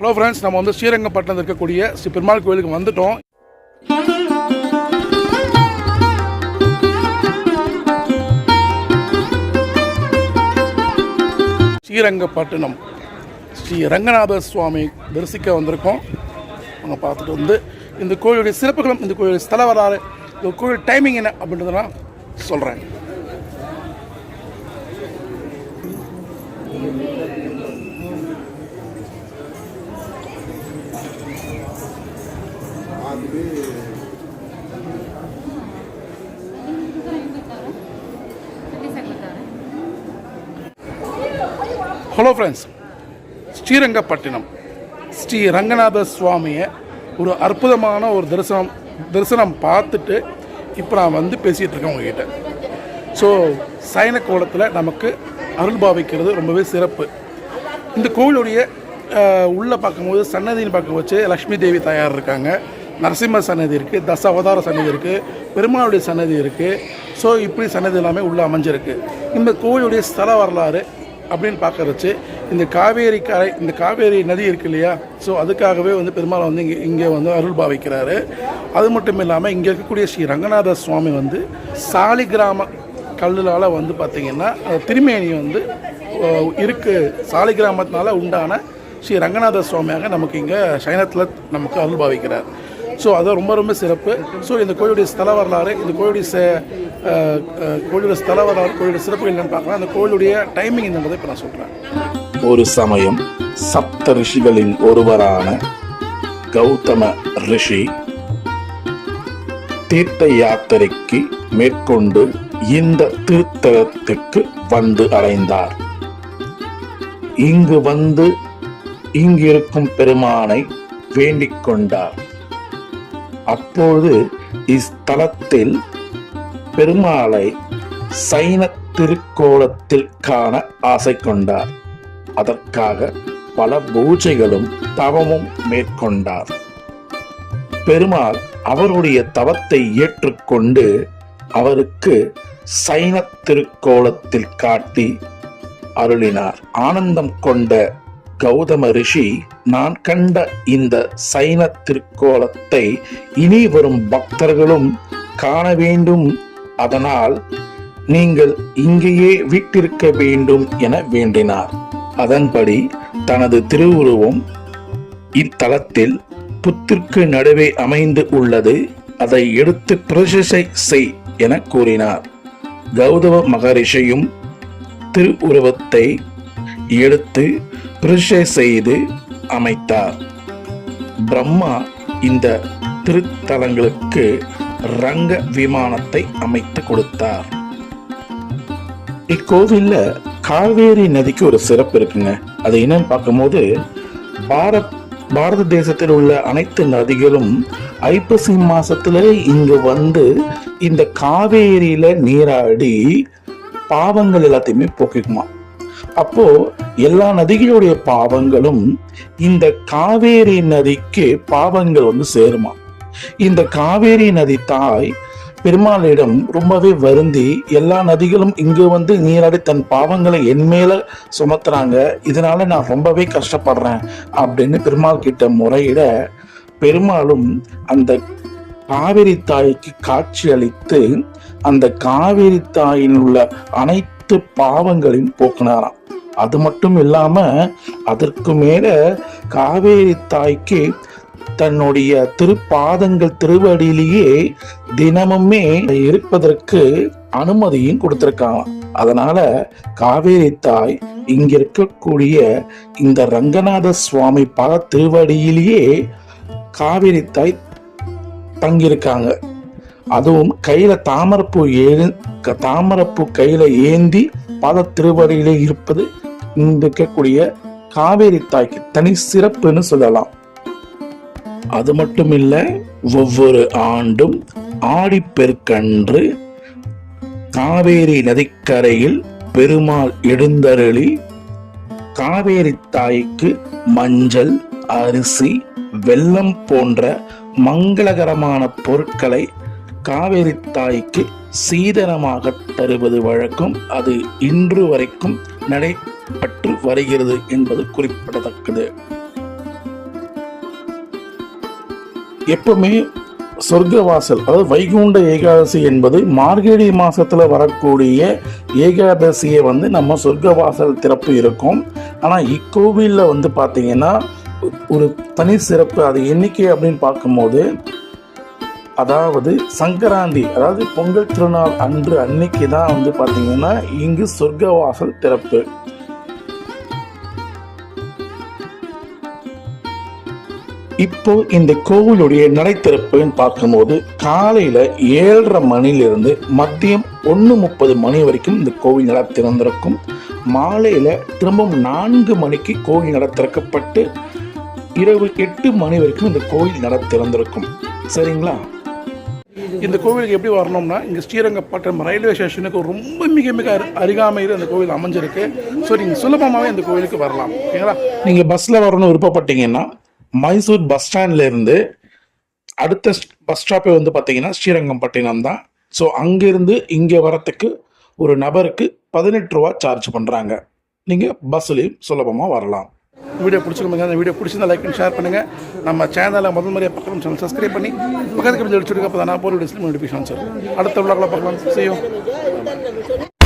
Hello friends நம்ம வந்து ஸ்ரீரங்கப்பட்டினத்தில் இருக்கக்கூடிய ஸ்ரீ பெருமாள் கோயிலுக்கு வந்துட்டோம். ஸ்ரீரங்கப்பட்டினம். ஸ்ரீ ரங்கநாத சுவாமி தரிசிக்க வந்திருக்கோம். அவங்க பார்த்துட்டு வந்து இந்த கோயிலுடைய சிறப்புகளும் இந்த கோயிலுடைய ஸ்தல வரலாறு இந்த கோயில் டைமிங் என்ன அப்படின்றத நான் சொல்கிறேன் ஹலோ ஃப்ரெண்ட்ஸ் ஸ்ரீரங்கப்பட்டினம். ஸ்ரீ ரங்கநாத சுவாமியை ஒரு அற்புதமான ஒரு தரிசனம் தரிசனம் பார்த்துட்டு இப்போ நான் வந்து பேசிகிட்டு இருக்கேன் உங்ககிட்ட. ஸோ சைன கோலத்தில் நமக்கு அருள் பாவிக்கிறது ரொம்பவே சிறப்பு. இந்த கோவிலுடைய உள்ளே பார்க்கும்போது சன்னதின்னு பார்க்க வச்சு லக்ஷ்மி தேவி தயார் இருக்காங்க. நரசிம்ம சன்னதி இருக்குது தச அவதார சன்னதி இருக்குது பெருமாளுடைய சன்னதி இருக்குது ஸோ இப்படி சன்னதி எல்லாமே உள்ளே அமைஞ்சிருக்கு. இந்த கோவிலுடைய ஸ்தல வரலாறு அப்படின்னு பார்க்கறச்சு இந்த காவேரி கரை இந்த காவேரி நதி இருக்கு இல்லையா? ஸோ அதுக்காகவே வந்து பெருமாள் வந்து இங்கே இங்கே வந்து அருள் பாவிக்கிறாரு. அது மட்டும் இல்லாமல் இங்கே இருக்கக்கூடிய ஸ்ரீ ரங்கநாத சுவாமி வந்து சாலிகிராம கல்லுலால் வந்து பார்த்திங்கன்னா திருமேனி வந்து அஹ், இருக்கு. சாலிகிராமத்தினால உண்டான ஸ்ரீ ரங்கநாத சுவாமியாக நமக்கு இங்கே சைனத்தில் நமக்கு அருள் பாவிக்கிறார். ஸோ அது ரொம்ப ரொம்ப சிறப்பு. ஸோ இந்த கோயிலுடைய ஸ்தல வரலாறு இந்த கோயிலுடைய கோயிலுடைய ஸ்தல வரலாறு கோயிலுடைய சிறப்புகள் என்னன்னு பார்க்கலாம் அந்த கோயிலுடைய டைமிங் என்னன்றதை இப்போ நான் சொல்கிறேன் ஒரு சமயம் சப்த ரிஷிகளில் ஒருவரான கௌதம ரிஷி தீர்த்த யாத்திரைக்கு மேற்கொண்டு இந்த திருத்தலத்துக்கு வந்து அடைந்தார் இங்கு வந்து இங்கிருக்கும் பெருமானை வேண்டிக் கொண்டார். அப்பொழுது இஸ்தலத்தில் பெருமாளை சைன திருக்கோலத்தில் காண ஆசை கொண்டார். அதற்காக பல பூஜைகளும் தவமும் மேற்கொண்டார். பெருமாள் அவருடைய தவத்தை ஏற்றுக்கொண்டு அவருக்கு சைன திருக்கோலத்தில் காட்டி அருளினார். ஆனந்தம் கொண்ட கௌதம ரிஷி நான் கண்ட இந்த சைன திருக்கோலத்தை இனி வரும் பக்தர்களும் காண வேண்டும். அதனால் நீங்கள் இங்கேயே வீட்டிருக்க வேண்டும் என வேண்டினார். அதன்படி தனது திருவுருவம் இத்தலத்தில் புத்திற்கு நடுவே அமைந்து உள்ளது. அதை எடுத்து பிரசிசை செய் என கூறினார். கௌதம மகரிஷியும் திருவுருவத்தை எடுத்து பிரதிஷ்டை செய்து அமைத்தார். பிரம்மா இந்த திருத்தலங்களுக்கு ரங்க விமானத்தை அமைத்து கொடுத்தார். இக்கோவில்ல காவேரி நதிக்கு ஒரு சிறப்பு இருக்குங்க. அது என்னன்னு பார்க்கும்போது பாரத் பாரத தேசத்தில் உள்ள அனைத்து நதிகளும் ஐப்பசி மாசத்துல இங்கு வந்து இந்த காவேரியில நீராடி பாவங்கள் எல்லாத்தையுமே போக்கிக்குமா அப்போ எல்லா நதிகளுடைய பாவங்களும் இந்த காவேரி நதிக்கு பாவங்கள் வந்து சேருமா? இந்த காவேரி நதி தாய் பெருமாளிடம் ரொம்பவே வருந்தி எல்லா நதிகளும் இங்கு வந்து நீராடி தன் பாவங்களை என் மேல சுமத்துறாங்க இதனால நான் ரொம்பவே கஷ்டப்படுறேன் அப்படின்னு பெருமாள் கிட்ட முறையிட பெருமாளும் அந்த காவிரி தாய்க்கு காட்சி அளித்து அந்த காவிரி தாயின் உள்ள அனைத்து பாவங்களையும் போக்குனாராம். அது மட்டும் இல்லாம அதற்கு மேல காவேரி தாய்க்கு தன்னுடைய திருப்பாதங்கள் திருவடியிலேயே தினமுமே இருப்பதற்கு அனுமதியும் கொடுத்திருக்காங்க அதனால காவேரி தாய் இங்க இருக்கக்கூடிய இந்த ரங்கநாத சுவாமி பல திருவடியிலேயே காவேரி தாய் தங்கியிருக்காங்க. அதுவும் கையில தாமரப்பூ ஏ தாமரப்பூ கையில ஏந்தி பல திருவடியிலே இருப்பது இருக்கக்கூடிய காவேரி தாய்க்கு தனி சிறப்புன்னு சொல்லலாம். அது மட்டும் இல்லை ஒவ்வொரு ஆண்டும் ஆடிப்பெருக்கன்று காவேரி நதிக்கரையில் பெருமாள் எழுந்தருளி காவேரி தாய்க்கு மஞ்சள் அரிசி வெள்ளம் போன்ற மங்களகரமான பொருட்களை காவேரி தாய்க்கு சீதனமாக தருவது வழக்கம். அது இன்று வரைக்கும் நடைபெற்று வருகிறது என்பது குறிப்பிடத்தக்கது. எப்பவுமே சொர்க்கவாசல் அதாவது வைகுண்ட ஏகாதசி என்பது மார்கழி மாசத்துல வரக்கூடிய ஏகாதசியை வந்து நம்ம சொர்க்கவாசல் திறப்பு இருக்கும். ஆனா இக்கோவிலில் வந்து பார்த்திங்கன்னா ஒரு தனி சிறப்பு அது எண்ணிக்கை அப்படின்னு பார்க்கும்போது அதாவது சங்கராந்தி அதாவது பொங்கல் திருநாள் அன்று அன்னைக்கு தான் வந்து பார்த்தீங்கன்னா இங்கு சொர்க்கவாசல் திறப்பு. இப்போ இந்த கோவிலுடைய நடை திறப்புன்னு பார்க்கும்போது காலையில ஏழரை மணிலிருந்து மதியம் ஒன்று முப்பது மணி வரைக்கும் இந்த கோவில் நட திறந்திருக்கும். மாலையில திரும்பவும் நான்கு மணிக்கு கோவில் நட திறக்கப்பட்டு இரவு எட்டு மணி வரைக்கும் இந்த கோவில் நட திறந்திருக்கும். சரிங்களா? இந்த கோவிலுக்கு எப்படி வரணும்னா இங்கே ஸ்ரீரங்கப்பட்டினம் ரயில்வே ஸ்டேஷனுக்கு ரொம்ப மிக மிக அரு- அருகாமையில் அந்த கோவில் அமைஞ்சிருக்கு. ஸோ நீங்கள் சுலபமாகவே இந்த கோவிலுக்கு வரலாம். ஓகேங்களா? நீங்கள் பஸ்ஸில் வரணும்னு விருப்பப்பட்டீங்கன்னா மைசூர் பஸ் ஸ்டாண்ட்லேருந்து அடுத்த பஸ் ஸ்டாப்பே வந்து பார்த்தீங்கன்னா ஸ்ரீரங்கம்பட்டினம் தான். ஸோ அங்கேருந்து இங்கே வரத்துக்கு ஒரு நபருக்கு பதினெட்டு ரூபா சார்ஜ் பண்ணுறாங்க நீங்கள் பஸ்ஸுலேயும் சுலபமாக வரலாம். வீடியோ பிடிச்சிருக்கோம் அந்த வீடியோ பிடிச்சிருந்தா லைக் பண்ணி ஷேர் பண்ணுங்கள் நம்ம சேனலை முதல் முறையாக பக்கம் சேனல் சப்ஸ்கிரைப் பண்ணி பக்கத்துக்கு கொஞ்சம் அடிச்சுடுங்க அப்போ தான் நான் போகிற நோட்டிஃபிகேஷன் சார் அடுத்த விழாக்களை பார்க்கலாம். செய்யும்